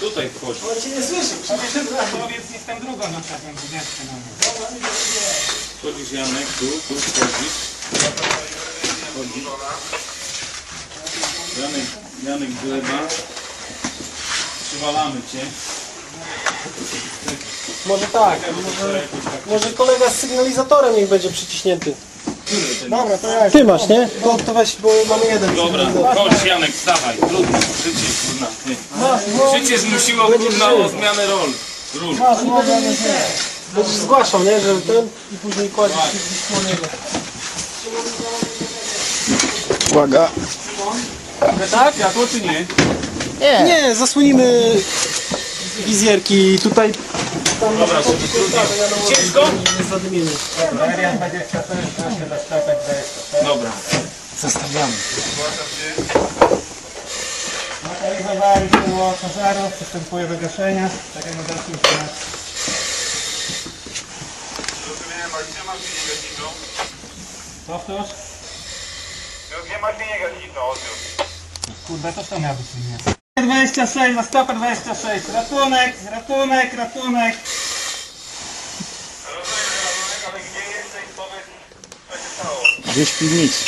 Tutaj wchodzi. On cię nie słyszy. Powiedz, niech tam drugą następną dwudziestkę mamy. Wchodzisz Janek, tu, tu wchodzisz. Wchodzisz. Janek, Janek gleba. Przywalamy cię. Może tak. Może, może kolega z sygnalizatorem niech będzie przyciśnięty. Dobra, to ja. Ty masz, nie? To, to weź, bo mamy jeden. Dobra, chodź Janek, wstawaj. Trudno, życie kurna. Ty. Życie zmusiło kurna o zmianę rol. Ról. Będziesz zgłaszał, nie? Że ten i później kładziesz się gdzieś po niego. Uwaga. Tak? Światło czy nie? Nie. Nie, zasłonimy wizjerki tutaj. Tam Dobra, trudniej. Ciężko? Aria 26, proszę do stopek 26. Dobra. Zostawiamy. Lokalizowałem źródło pożaru, przystępuje do gaszenia. Czekaj na dalszą informację. Powtórz. Gdzie masz linię gaśniczą? Odbiór. Kurde, to co miał być linia? 26, na stopę 26. Ratunek, ratunek, ratunek. Gdzieś w piwnicy.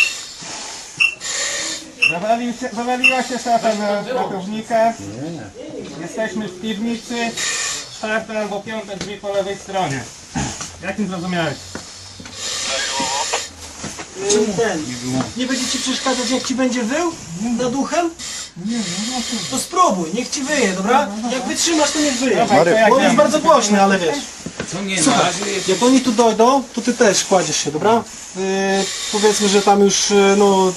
Zawalił się, zawaliła się szafa na ratownika. Jesteśmy w piwnicy. Czwarte albo piąte drzwi po lewej stronie. Jakim zrozumiałeś? Czyli ten. Nie będzie ci przeszkadzać jak ci będzie wył nad uchem? Nie, To spróbuj, niech ci wyje, dobra? Jak wytrzymasz, to niech wyje. Jak Bo on jest bardzo głośny, ale wiesz. Co nie, Słuchaj, jak oni tu dojdą, to ty też kładziesz się, dobra? Yy, powiedzmy, że tam już, yy, no,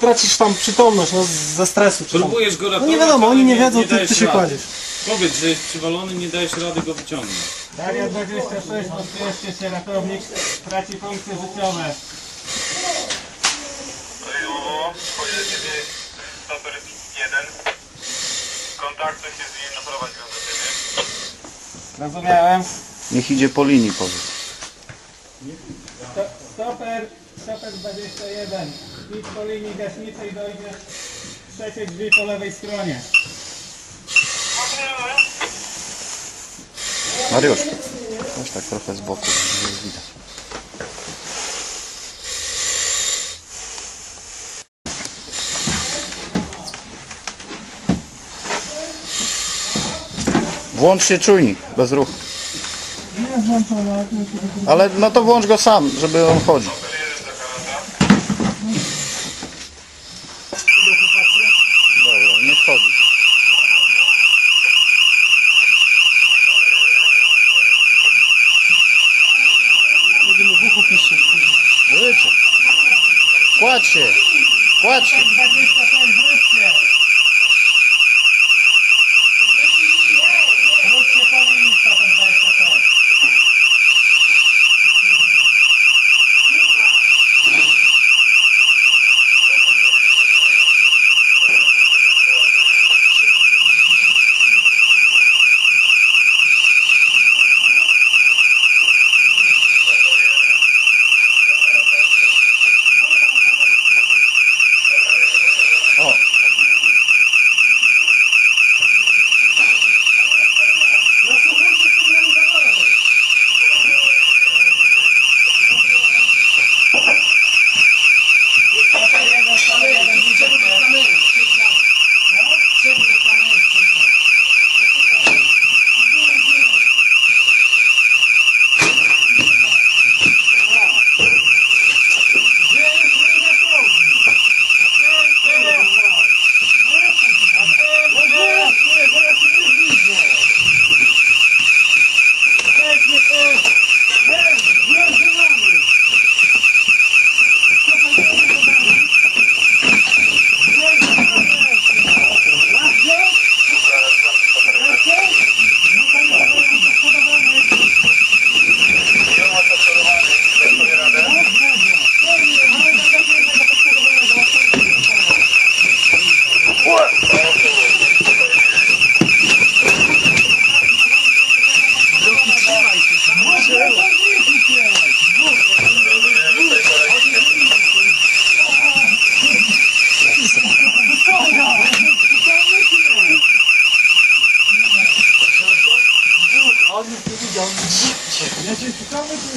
tracisz tam przytomność, no, ze stresu. Czy tam. Próbujesz go No ratować, nie wiadomo, ale oni nie wiedzą, ty, dajesz ty się rady. kładziesz. Powiedz, że jest przywalony, nie dajesz rady go wyciągnąć. Daria 26, podpieszcie się, ratownik traci funkcje życiowe. Prawidłowo. Wchodzi do ciebie stoper 1. Kontaktuj się z nim, naprowadź go do ciebie. Zrozumiałem. Niech idzie po linii, powiedz. Sto, stoper, stoper 21. Idź po linii gaśniczej, dojdziesz trzecie drzwi po lewej stronie. Mariusz. Weź tak trochę z boku, żeby widać. Włącz się czujnik, bez ruchu. Ale no to włącz go sam, żeby on chodził. Dobra, nie mu w. Kładź się. Kładź się.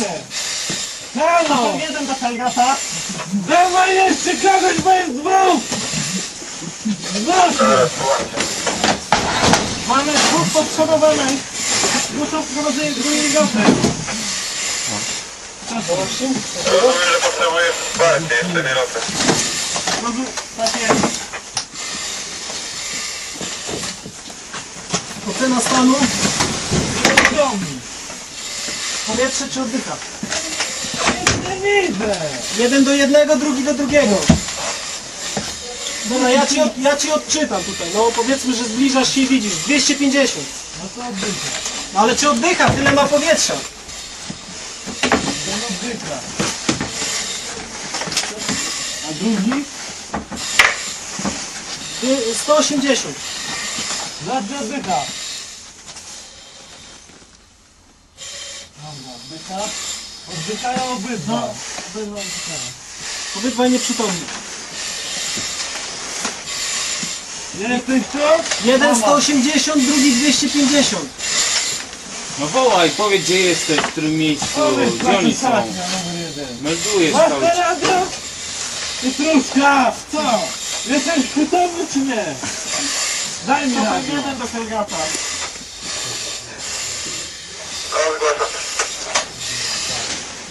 Nie? Halo! Jeden do telegrafa. Dawaj jeszcze kogoś, bo jest dwóch! Dwóch! Mamy dwóch potrzebowanych. Muszą wprowadzenie drugiej grupy. Rozumiem, że potrzebujesz wsparcia, jeszcze nie lotę. Rozum- Tak jest. Ocena stanu. Powietrze czy oddycha? Nie widzę. Jeden do jednego, drugi do drugiego. Dobra, ja ci, od, ja ci odczytam tutaj. No powiedzmy, że zbliżasz się i widzisz. 250. No to oddycha. No ale czy oddycha? Tyle ma powietrza. Ten oddycha. A drugi? Y, 180. Ładnie oddycha. Oddycha. Oddychają obydwa. Obydwa oddychają. Obydwaj nieprzytomni. Jesteś tu? Jeden 180, drugi 250. No wołaj, powiedz gdzie jesteś, w którym miejscu, gdzie oni są. numer jeden. Meldujesz Masz cały czas. I truska! Co? Jesteś przytomny czy nie? Daj mi radio. jeden do telegrafa. No, zgłaszam.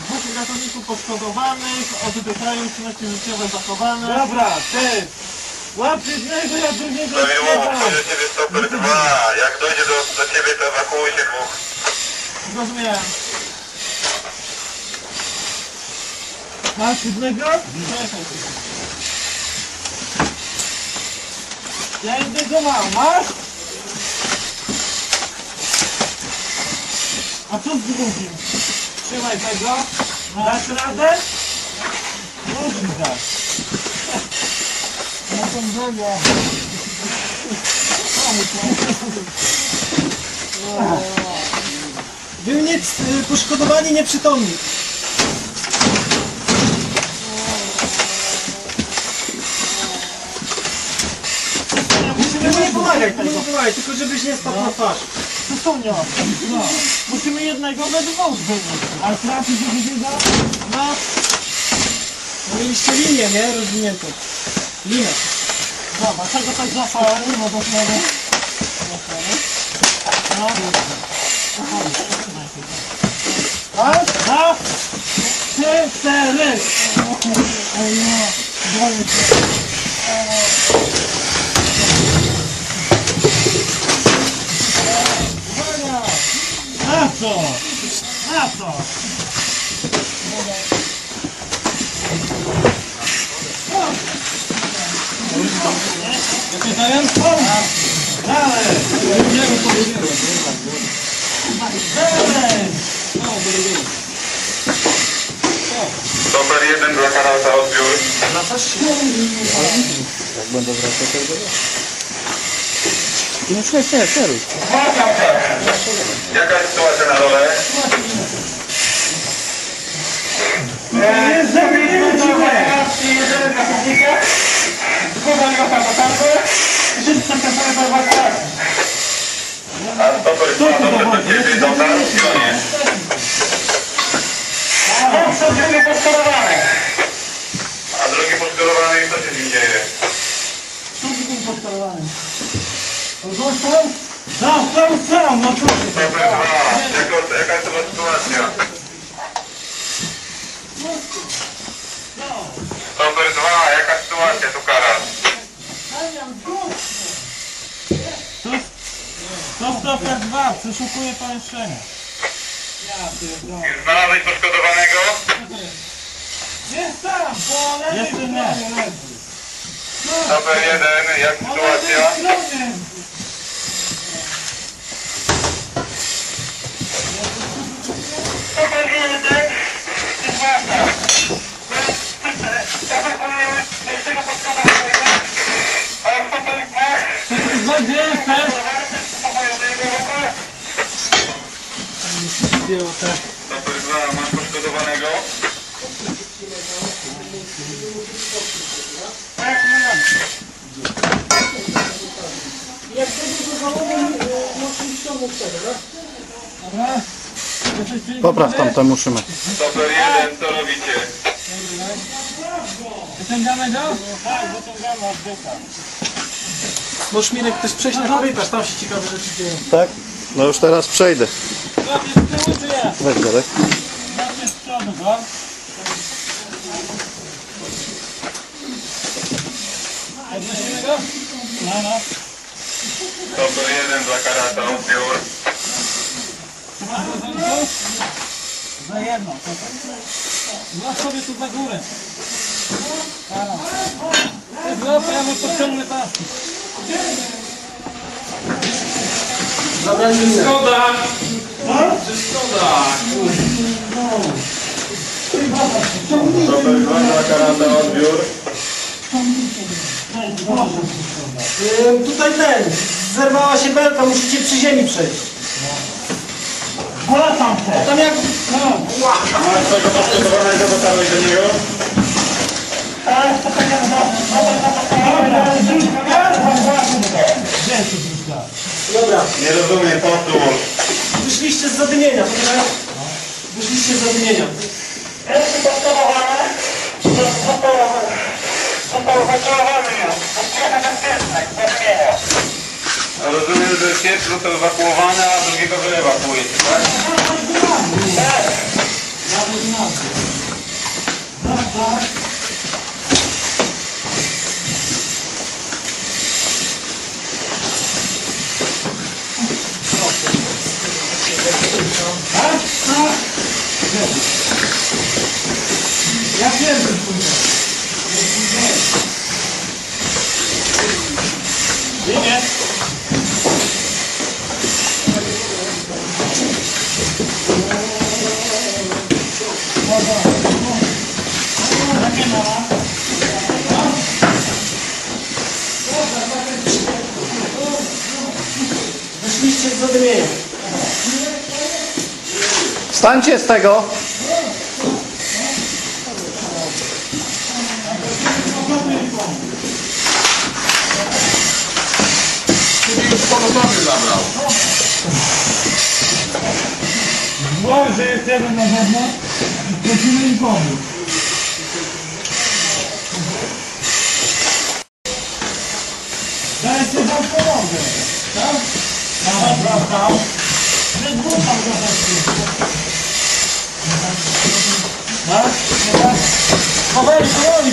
Dwóch ratowników poszkodowanych, oddychają czynności życiowe zachowane. Dobra, ty! Łap jednego, ja drugiego odsyłam. wchodzi do ciebie stoper 2. Jak dojdzie do, do ciebie, to ewakuuj się dwóch. Zrozumiałem. Masz jednego? Czekaj. Ja jednego mam, masz? A co z drugim? Trzymaj tego. Dasz radę? Musi dać. No to drogą. Był nie, y, poszkodowani nieprzytomni. Musimy nie pomagać, nie pomagaj, tylko żebyś nie spadł na twarz. Przysłania. No. Musimy jednego we dwóch wynieść. A trafić drugiego? No. No mieliście linię, nie? Rozwiniętą. Linę. Dobra, czego tak zapałem? No do środka. No. Raz, dwa, trzy, cztery. Ej, no. Boję się. Uwaga! Na co? Na co? Jakie dajem? Dalej! Dalej! Stoper 1 dla kanałca odbiór. Jak będę wracał, to będę No nie, nie, kieruj. Jaka jest sytuacja na dole? Jest zamienione! Jeden pracownika, dwóch na kapatankę, wszyscy kapatankę do ewakuacji. A stoper 2 dobrze do ciebie, dobra? Nie. Dwóch przodkowych poszkodowanych. A drugi poszkodowany, co się z nim dzieje? Co z tym Został? Został sam, no proszę. Stoper 2. Jaka, jaka jest twoja sytuacja? Stoper 2, jaka sytuacja tu kara? To stoper 2, przeszukuję pomieszczenie. Już znalazłeś poszkodowanego? Jest tam, bo leży Jeszcze nie. Stoper 1, jak sytuacja 1, zwłaszcza. Stoper 2, gdzie jesteś? Stoper 2, masz poszkodowanego? Jak tego do załogu, możesz ściągnąć tego, tak? Dobra. Popraw tam temu szymę. Stoper 1, co robicie? Wyciągamy go? Tak, wyciągamy od byka. Możesz Mirek też przejść na korytarz, tam się ciekawe rzeczy dzieją. Tak? No już teraz przejdę. Złapiesz z tyłu czy ja? Weź Darek. Złapiesz z przodu go. Podnosimy go? No, no. Stoper 1 dla karata, odbiór. Za jedną, czekaj. Złap sobie tu za górę. Teraz. Ty złap, a ja mu podciągnę paski. Zabrali minę. Szkoda! Czy szkoda? Stoper 2 dla karata, odbiór. Tutaj ten, zerwała się belka, musicie przy ziemi przejść. Polecam się. Tam jak... Masz poszkodowanego, dotarłeś do niego? Dobra, Nie rozumiem, powtórz. wyszliście z zadymienia, prawda? Wyszliście z zadymienia. Rozumiem, że pierwszy został ewakuowany, a drugiego wy ewakuujecie, tak? Ja pierwszy pójdę. Z zadymienia. Stańcie z tego. Złoży jest jeden na zewnątrz. Prosimy im pomóc. Dajcie wam pomogę. Tak? No, prawda. Wygłuszam go też. Tak? No tak. Chowaj, chowaj.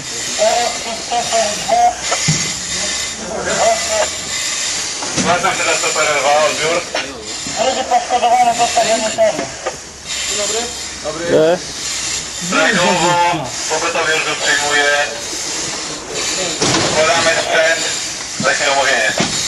do Stoper 2, odbiór. Drugi poszkodowany zostawiony temu. E, Prawidłowo, pogotowie już go przyjmuje. Składamy sprzęt, takie omówienie.